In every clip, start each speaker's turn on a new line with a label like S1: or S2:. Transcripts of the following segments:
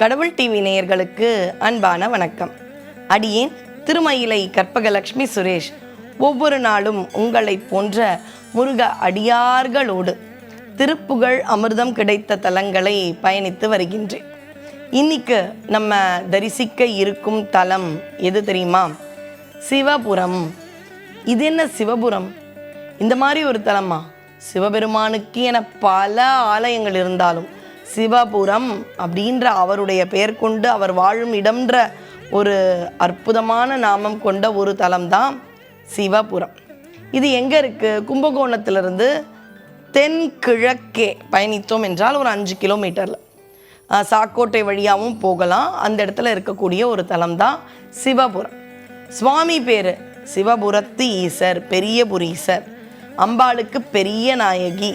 S1: கடவுள் டிவி நேயர்களுக்கு அன்பான வணக்கம். அடியேன் திருமயிலை கற்பகலட்சுமி சுரேஷ் ஒவ்வொரு நாளும் உங்களை போன்ற முருக அடியார்களோடு திருப்புகழ் அமிர்தம் கிடைத்த தலங்களை பயணித்து வருகின்றேன். இன்னைக்கு நம்ம தரிசிக்க இருக்கும் தலம் எது தெரியுமா? சிவபுரம். இது என்ன சிவபுரம்? இந்த மாதிரி ஒரு தலமா? சிவபெருமானுக்கு என பல ஆலயங்கள் இருந்தாலும் சிவபுரம் அப்படின்ற அவருடைய பெயர் கொண்டு அவர் வாழும் இடம்ன்ற ஒரு அற்புதமான நாமம் கொண்ட ஒரு தலம்தான் சிவபுரம். இது எங்கே இருக்குது கும்பகோணத்திலிருந்து தென்கிழக்கே பயணித்தோம் என்றால் ஒரு அஞ்சு கிலோமீட்டரில். சாக்கோட்டை வழியாகவும் போகலாம். அந்த இடத்துல இருக்கக்கூடிய ஒரு தலம் தான் சிவபுரம். சுவாமி பேர் சிவபுரத்து ஈசர் பெரியபுரீசர். அம்பாளுக்கு பெரிய நாயகி.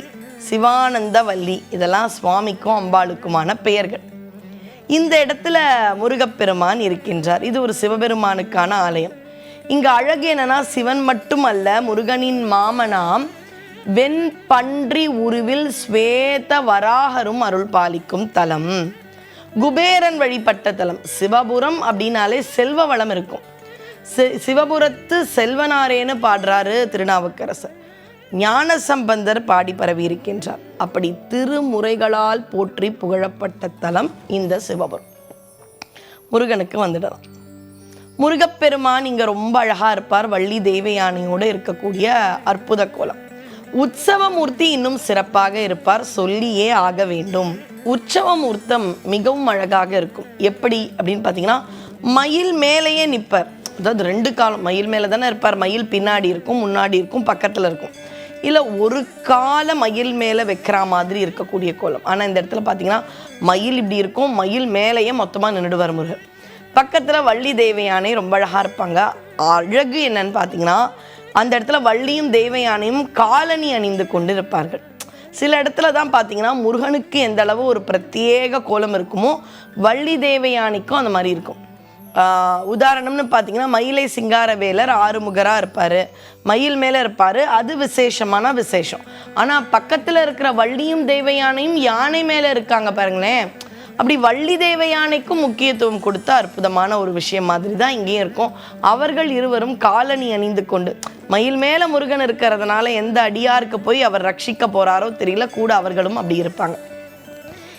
S1: சிவானந்தவல்லி. இதெல்லாம் சுவாமிக்கும் அம்பாளுக்குமான பெயர்கள். இந்த இடத்துல முருகப்பெருமான் இருக்கின்றார். இது ஒரு சிவபெருமானுக்கான ஆலயம். இங்கே அழகு என்னன்னா சிவன் மட்டும் அல்ல முருகனின் மாமனாம் வெண் பன்றி உருவில் ஸ்வேத வராகரும் அருள் பாலிக்கும் தலம். குபேரன் வழிபட்ட தலம். சிவபுரம் அப்படின்னாலே செல்வ வளம் இருக்கும். சிவபுரத்து செல்வனாரேன்னு பாடுறாரு திருநாவுக்கரசர். ஞான சம்பந்தர் பாடி பரவி இருக்கின்றார். அப்படி திருமுறைகளால் போற்றி புகழப்பட்ட தலம் இந்த சிவபுரம். முருகனுக்கு வந்துடலாம். முருகப்பெருமான் இங்க ரொம்ப அழகா இருப்பார். வள்ளி தேவயானையோடு இருக்கக்கூடிய அற்புத கோலம். உற்சவமூர்த்தி இன்னும் சிறப்பாக இருப்பார். சொல்லியே ஆக வேண்டும். உற்சவமூர்த்தம் மிகவும் அழகாக இருக்கும். எப்படி அப்படின்னு பார்த்தீங்கன்னா மயில் மேலேயே நிற்பார் அதாவது ரெண்டு காலம் மயில் மேலே தானே இருப்பார். மயில் பின்னாடி இருக்கும் முன்னாடி இருக்கும் பக்கத்தில் இருக்கும். இல்லை ஒரு கால மயில் மேலே வைக்கிற மாதிரி இருக்கக்கூடிய கோலம். ஆனால் இந்த இடத்துல பார்த்தீங்கன்னா மயில் இப்படி இருக்கும். மயில் மேலேயே மொத்தமாக நின்றுடுவார் முருகன் பக்கத்தில் வள்ளி தேவயானை ரொம்ப அழகாக இருப்பாங்க. அழகு என்னன்னு பார்த்தீங்கன்னா அந்த இடத்துல வள்ளியும் தேவயானையும் காலணி அணிந்து கொண்டு இருப்பார்கள். சில இடத்துல தான் பார்த்தீங்கன்னா முருகனுக்கு எந்த அளவு ஒரு பிரத்யேக கோலம் இருக்குமோ வள்ளி தேவயானைக்கும் அந்த மாதிரி இருக்கும். உதாரணம்னு பார்த்தீங்கன்னா மயிலை சிங்காரவேலர் ஆறுமுகராக இருப்பார். மயில் மேலே இருப்பார். அது விசேஷமான விசேஷம். ஆனால் பக்கத்தில் இருக்கிற வள்ளியும் தேவயானையும் யானை மேலே இருக்காங்க பாருங்களேன். அப்படி வள்ளி தேவயானைக்கும் முக்கியத்துவம் கொடுத்த அற்புதமான ஒரு விஷயம் மாதிரி தான் இங்கேயும் இருக்கும். அவர்கள் இருவரும் காலணி அணிந்து கொண்டு மயில் மேலே முருகன் இருக்கிறதுனால எந்த அடியாருக்கு போய் அவர் ரட்சிக்க போகிறாரோ தெரியல கூட அவர்களும் அப்படி இருப்பாங்க.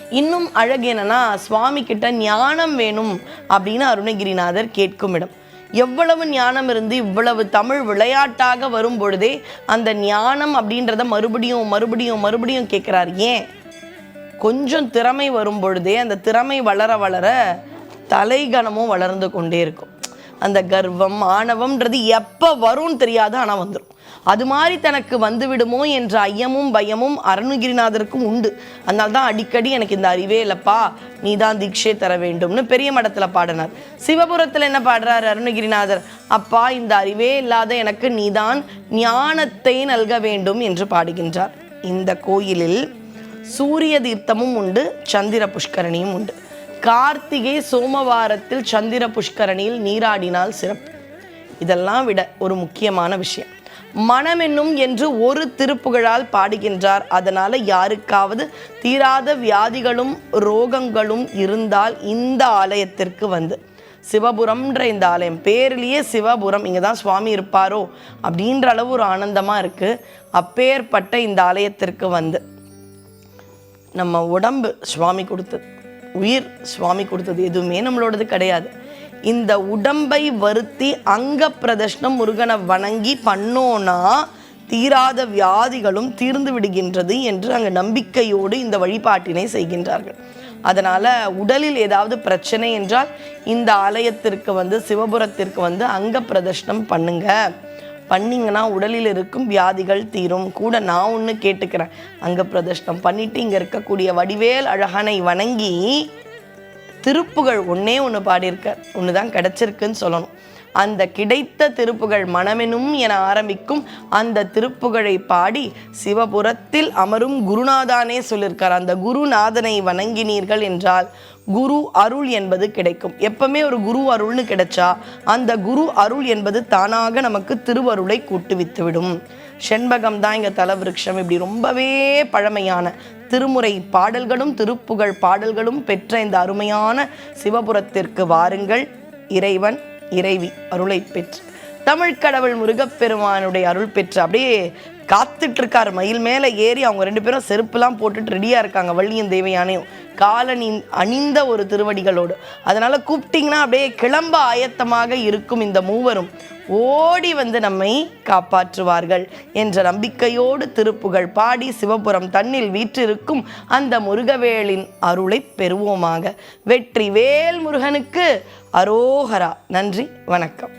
S1: இன்னும் அழகு என்னன்னா சுவாமி கிட்ட ஞானம் வேணும் அப்படின்னு அருணகிரிநாதர் கேட்கும் இடம். எவ்வளவு ஞானம் இருந்து இவ்வளவு தமிழ் விளையாட்டாக வரும் பொழுதே அந்த ஞானம் அப்படின்றத மறுபடியும் மறுபடியும் மறுபடியும் கேட்குறார். ஏன்? கொஞ்சம் திறமை வரும் பொழுதே அந்த திறமை வளர வளர தலைகணமும் வளர்ந்து கொண்டே இருக்கும். அந்த கர்வம் ஆணவம்ன்றது எப்போ வரும்னு தெரியாது ஆனால் வந்துடும் அது மாதிரி தனக்கு வந்து விடுமோ என்ற ஐயமும் பயமும் அருணகிரிநாதருக்கும் உண்டு. அதனால தான் அடிக்கடி எனக்கு இந்த அறிவே இல்லைப்பா நீ தான் தீட்சை தர வேண்டும்னு பெரிய மடத்தில் பாடினார். சிவபுரத்தில் என்ன பாடுறார் அருணகிரிநாதர்? அப்பா இந்த அறிவே இல்லாத எனக்கு நீதான் ஞானத்தை நல்க வேண்டும் என்று பாடுகின்றார். இந்த கோயிலில் சூரிய தீர்த்தமும் உண்டு சந்திர புஷ்கரணியும் உண்டு. கார்த்திகை சோமவாரத்தில் சந்திர புஷ்கரணியில் நீராடினால் சிறப்பு. இதெல்லாம் விட ஒரு முக்கியமான விஷயம். மனமென்னும் என்று ஒரு திருப்புகழால் பாடுகின்றார். அதனால யாருக்காவது தீராத வியாதிகளும் ரோகங்களும் இருந்தால் இந்த ஆலயத்திற்கு வந்து சிவபுரம்ன்ற இந்த ஆலயம் பேர்லேயே சிவபுரம் இங்கே தான் சுவாமி இருப்பாரோ அப்படின்ற அளவு ஒரு ஆனந்தமாக இருக்குது அப்பேற்பட்ட இந்த ஆலயத்திற்கு வந்து நம்ம உடம்பு சுவாமி கொடுத்தது உயிர் சுவாமி கொடுத்தது எதுவுமே நம்மளோடது கிடையாது. இந்த உடம்பை வருத்தி அங்க பிரதர்ஷனம் முருகனை வணங்கி பண்ணோன்னா தீராத வியாதிகளும் தீர்ந்து விடுகின்றது என்று அங்கே நம்பிக்கையோடு இந்த வழிபாட்டினை செய்கின்றார்கள். அதனால் உடலில் ஏதாவது பிரச்சனை என்றால் இந்த ஆலயத்திற்கு வந்து சிவபுரத்திற்கு வந்து அங்க பிரதர்ஷனம் பண்ணுங்க. பண்ணிங்கன்னா உடலில் இருக்கும் வியாதிகள் தீரும். கூட நான் ஒன்று கேட்டுக்கிறேன். அங்க பிரதர்ஷனம் பண்ணிட்டு இங்கே இருக்கக்கூடிய வடிவேல் அழகனை வணங்கி திருப்புகழ் ஒன்னே ஒன்று பாடியிருக்க ஒன்று தான் கிடச்சிருக்குன்னு சொல்லணும். அந்த கிடைத்த திருப்புகழ் மனமெனும் என ஆரம்பிக்கும் அந்த திருப்புகழை பாடி சிவபுரத்தில் அமரும் குருநாதானே சொல்லியிருக்கார். அந்த குருநாதனை வணங்கினீர்கள் என்றால் குரு அருள் என்பது கிடைக்கும். எப்பவுமே ஒரு குரு அருள்னு கிடைச்சா அந்த குரு அருள் என்பது தானாக நமக்கு திருவருளை கூட்டுவித்து விடும் செண்பகம் தான் இங்கே தலவிருட்சம். இப்படி ரொம்பவே பழமையான திருமுறை பாடல்களும் திருப்புகழ் பாடல்களும் பெற்ற இந்த அருமையான சிவபுரத்திற்கு வாருங்கள். இறைவன் இறைவி அருளை பெற்று. தமிழ் கடவுள் முருகப்பெருமானுடைய அருள் பெற்று அப்படியே காத்துட்டு மயில் மேலே ஏறி அவங்க ரெண்டு பேரும் செருப்புலாம் போட்டுட்டு ரெடியாக இருக்காங்க. வள்ளியும் தேவையானையும். காலனி அணிந்த ஒரு திருவடிகளோடு. அதனால் கூப்பிட்டிங்கன்னா அப்படியே கிளம்ப ஆயத்தமாக இருக்கும் இந்த மூவரும். ஓடி வந்து நம்மை காப்பாற்றுவார்கள் என்ற நம்பிக்கையோடு திருப்புகழ் பாடி சிவபுரம் தன்னில் வீற்றிருக்கும் அந்த முருகவேளின் அருளை பெறுவோமாக. வெற்றி வேல் முருகனுக்கு அரோகரா. நன்றி வணக்கம்.